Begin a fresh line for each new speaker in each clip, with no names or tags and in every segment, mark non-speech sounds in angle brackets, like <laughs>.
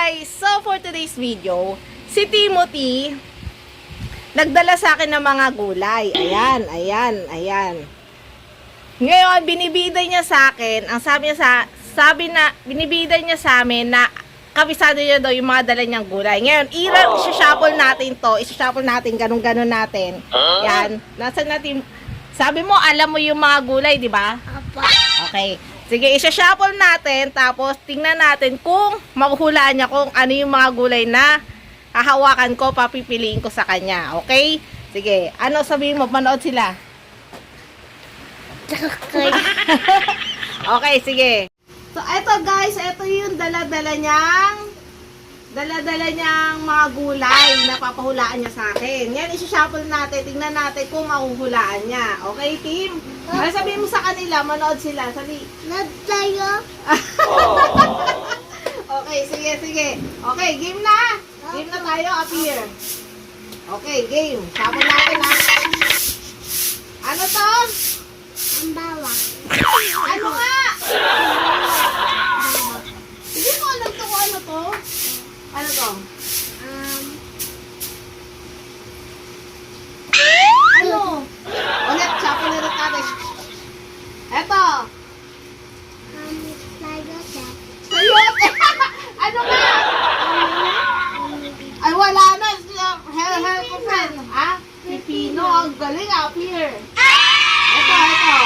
guys! So for today's video, si Timothy nagdala sa akin ng mga gulay. Ayan, ayan, ayan. Ngayon, binibiday niya sa akin, ang sabi niya sa, sabi na, binibiday niya sa amin na kabisado niya daw yung mga dala niyang gulay. Ngayon, ira, isa-shuffle natin to, isa-shuffle natin, ganun-ganun natin. Yan, nasa natin, sabi mo, alam mo yung mga gulay, di ba? Okay. Sige, isa-shuffle natin, tapos tingnan natin kung mahuhulaan niya kung ano yung mga gulay na hahawakan ko, papipiliin ko sa kanya. Okay? Sige, ano sabihin mo? Manood sila.
Okay. <laughs>
Okay, sige. So, eto guys, eto yung dala-dala niyang dala-dala niyang mga gulay na papahulaan niya sa akin. Yan, isi-shuffle natin. Tingnan natin kung mahuhulaan niya. Okay, team? Ano sabihin mo sa kanila? Manood sila. Sabi,
Love tayo. <laughs>
Okay, sige, sige. Okay, game na. Game na tayo up here. Okay, game. Sabon natin ha. Ano to?
Ang bawang.
Ano nga? Hindi mo alam to kung ano to. Ano to?
Um,
Ano? Ulit, shuffle ulit natin. Eto.
um, tayo sa.
Sayote. ano nga? Ay, wala na. Help, help ko, friend. Ha? Pipino. Ang galing up here. Ito, ito.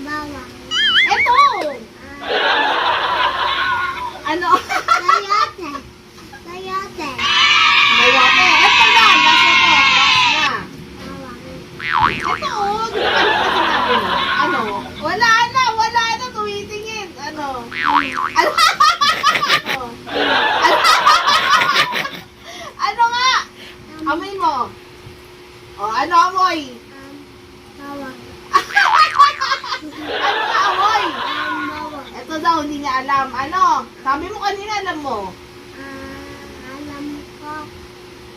Bawang.
Ito. Ano?
Tayote. Tayote.
Mayote. Ito na. Last na to. Last na. Ito, oh. Di ba kanina sinabi mo? Ano? Wala na. Wala na. Tumitingin. Ano? ano? ano nga? Amoy mo. O, ano amoy?
Um, bawang.
ano nga amoy?
Um, bawang.
Ito daw, hindi niya alam. Ano? Sabi mo kanina, alam mo.
Ah, alam ko.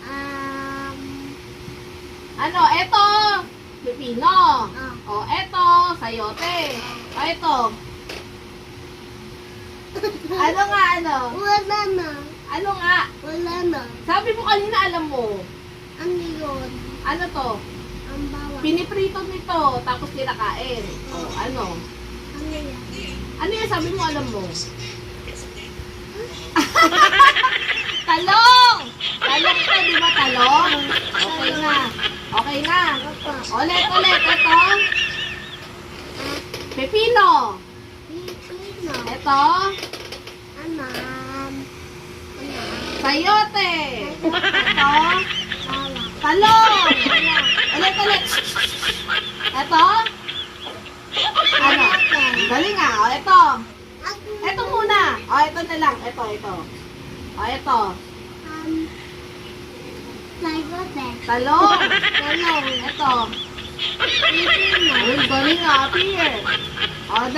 Um,
Ano? Ito. Pipino.
ah,
O, eto. Sayote. O, ito. <laughs> Ano nga, ano?
wala na.
Ano nga?
Wala na.
Sabi mo kanina, alam mo.
Ang yun.
Ano to?
Ang bawang.
Piniprito nito, tapos kinakain. O, ano?
Ang yan.
Ano yan? Sabi mo, alam mo. <laughs> talong! Talong to, di ba talong? Okay na. Okay na. Ulit, ulit. Ito. Pepino.
Pilipino.
Ito.
Anam. Anam.
Sayote. Ito. Talong. Ulit, ulit. Ito. Galing nga. O, ito. Ito muna. O, ito na lang. Ito, ito. O, ito.
Um.
Talong.
Talong.
Ito. Uy, galing nga. Up here. O,